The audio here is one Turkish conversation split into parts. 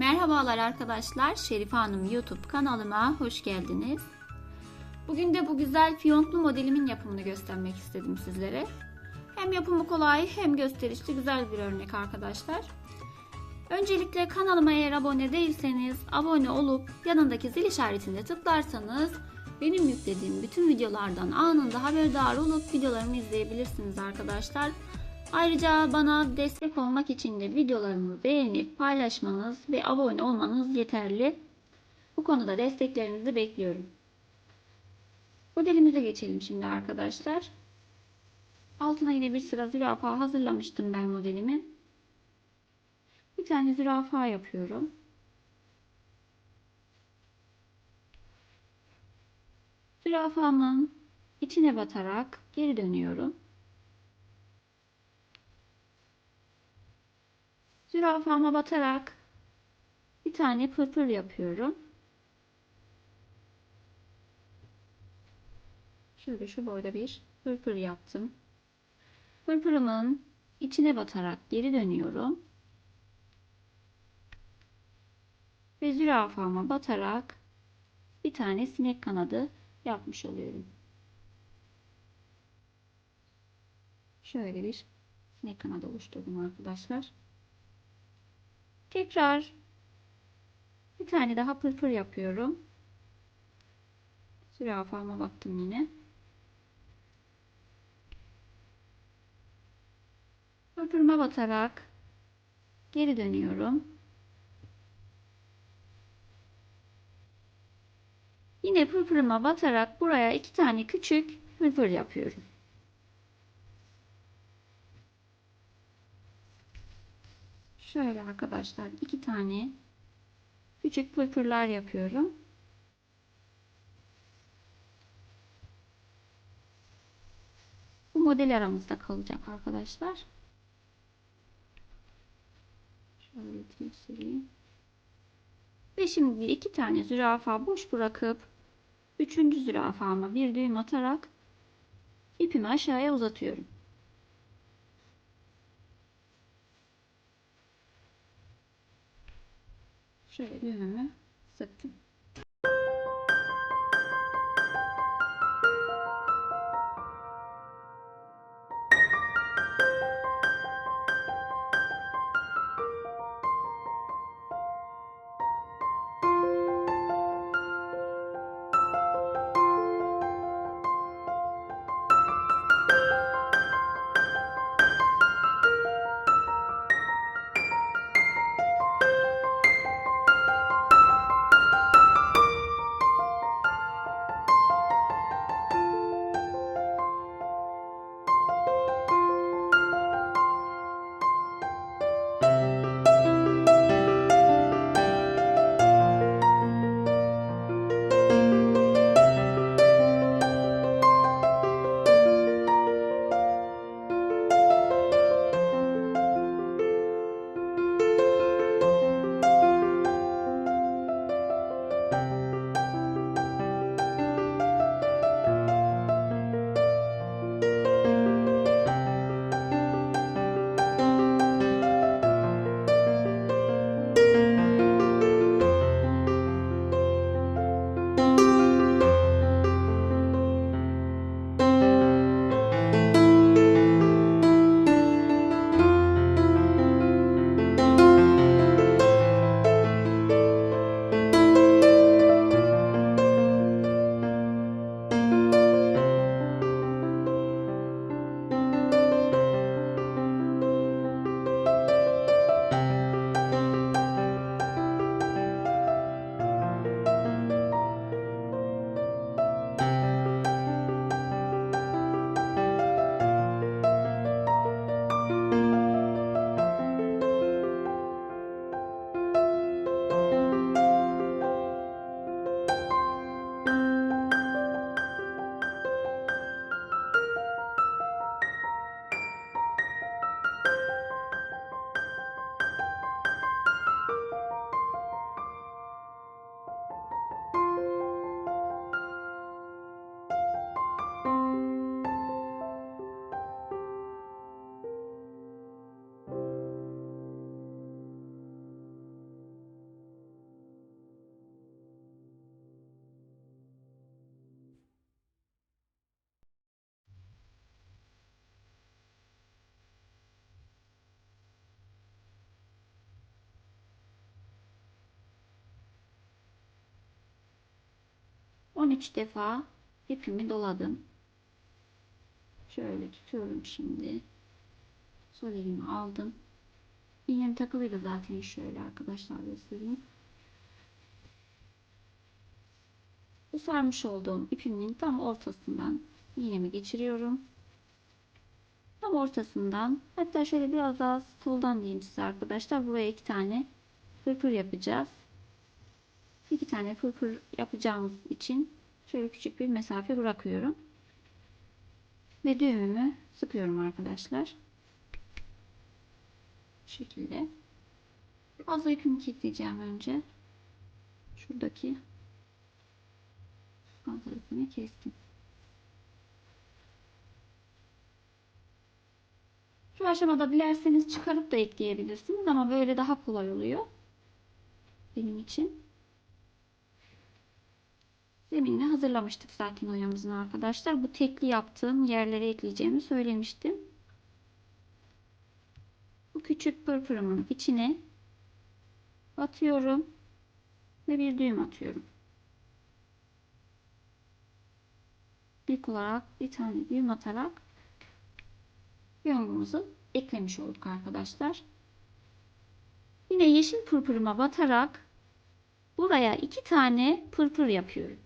Merhabalar arkadaşlar, Şerife Hanım YouTube kanalıma hoş geldiniz. Bugün de bu güzel fiyonklu modelimin yapımını göstermek istedim sizlere. Hem yapımı kolay hem gösterişli güzel bir örnek arkadaşlar. Öncelikle kanalıma eğer abone değilseniz abone olup yanındaki zil işaretine tıklarsanız benim yüklediğim bütün videolardan anında haberdar olup videolarımı izleyebilirsiniz arkadaşlar. Ayrıca bana destek olmak için de videolarımı beğenip paylaşmanız ve abone olmanız yeterli. Bu konuda desteklerinizi bekliyorum. Modelimize geçelim şimdi arkadaşlar. Altına yine bir sıra zürafa hazırlamıştım ben modelimi. Bir tane zürafa yapıyorum. Zürafamın içine batarak geri dönüyorum. Zürafama batarak bir tane pırpır yapıyorum. Şöyle şu boyda bir pırpır yaptım. Pırpırımın içine batarak geri dönüyorum. Ve zürafama batarak bir tane sinek kanadı yapmış oluyorum. Şöyle bir sinek kanadı oluşturdum arkadaşlar. Tekrar bir tane daha pırpır yapıyorum. Zürafama baktım yine. Pırpırıma batarak geri dönüyorum. Yine pırpırıma batarak buraya iki tane küçük pırpır yapıyorum. Şöyle arkadaşlar iki tane küçük pırpırlar yapıyorum. Bu model aramızda kalacak arkadaşlar. Şöyle göstereyim. Ve şimdi iki tane zürafa boş bırakıp üçüncü zürafama bir düğüm atarak ipimi aşağıya uzatıyorum. Şöyle düğümümü sıktım. 13 defa ipimi doladım. Şöyle tutuyorum şimdi. Sol elimi aldım. İğnem takılıydı zaten şöyle arkadaşlar göstereyim. Bu sarmış olduğum ipimin tam ortasından iğnemi geçiriyorum. Tam ortasından hatta şöyle biraz daha soldan diyeyim size arkadaşlar. Buraya iki tane pırpır yapacağız. İki tane pırpır yapacağımız için şöyle küçük bir mesafe bırakıyorum. Ve düğümümü sıkıyorum arkadaşlar. Bu şekilde. Fazla ipimi kilitleyeceğim önce. Şuradaki fazla ipimi kestim. Şu aşamada dilerseniz çıkarıp da ekleyebilirsiniz ama böyle daha kolay oluyor. Benim için. Zeminini hazırlamıştık zaten oyamızın arkadaşlar. Bu tekli yaptığım yerlere ekleyeceğimi söylemiştim. Bu küçük pırpırımın içine batıyorum ve bir düğüm atıyorum. İlk olarak bir tane düğüm atarak yongumuzu eklemiş olduk arkadaşlar. Yine yeşil pırpırıma batarak buraya iki tane pırpır yapıyorum.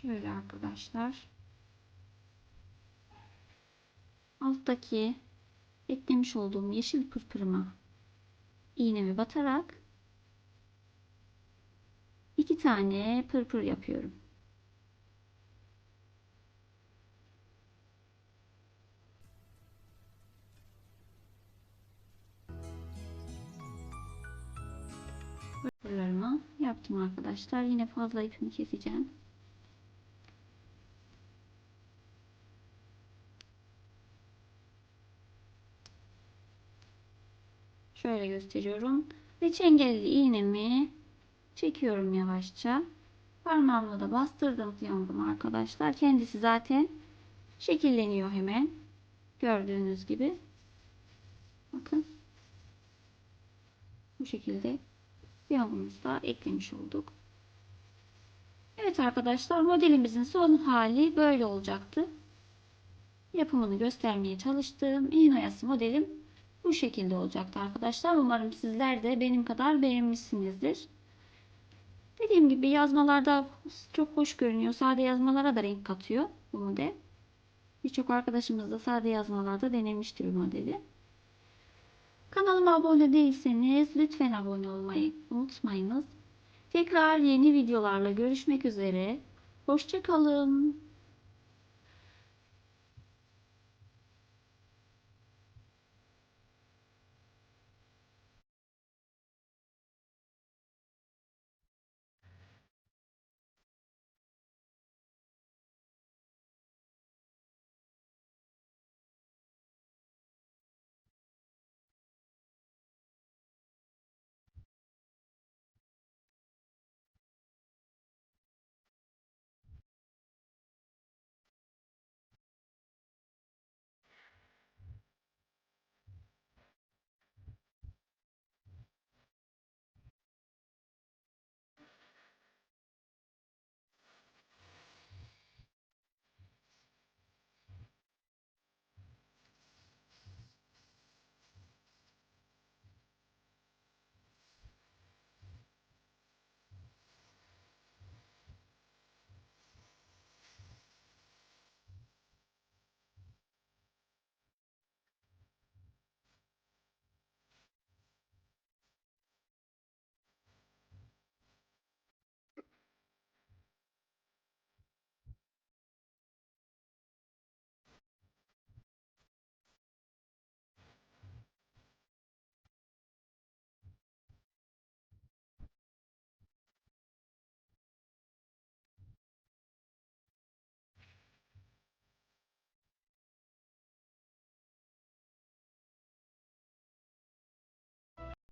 Şöyle arkadaşlar. Alttaki eklemiş olduğum yeşil pırpırıma iğnemi batarak iki tane pırpır yapıyorum. Pırpırlarımı yaptım arkadaşlar. Yine fazla ipimi keseceğim. Şöyle gösteriyorum. Ve çengelli iğnemi çekiyorum yavaşça. Parmağımla da bastırdım yandım arkadaşlar. Kendisi zaten şekilleniyor hemen. Gördüğünüz gibi. Bakın. Bu şekilde yağımızı da eklemiş olduk. Evet arkadaşlar modelimizin son hali böyle olacaktı. Yapımını göstermeye çalıştığım iğne oyası modelim bu şekilde olacaktı arkadaşlar. Umarım sizler de benim kadar beğenmişsinizdir. Dediğim gibi yazmalarda çok hoş görünüyor. Sade yazmalara da renk katıyor bu model. Birçok arkadaşımız da sade yazmalarda denemiştir bu modeli. Kanalıma abone değilseniz lütfen abone olmayı unutmayınız. Tekrar yeni videolarla görüşmek üzere. Hoşçakalın.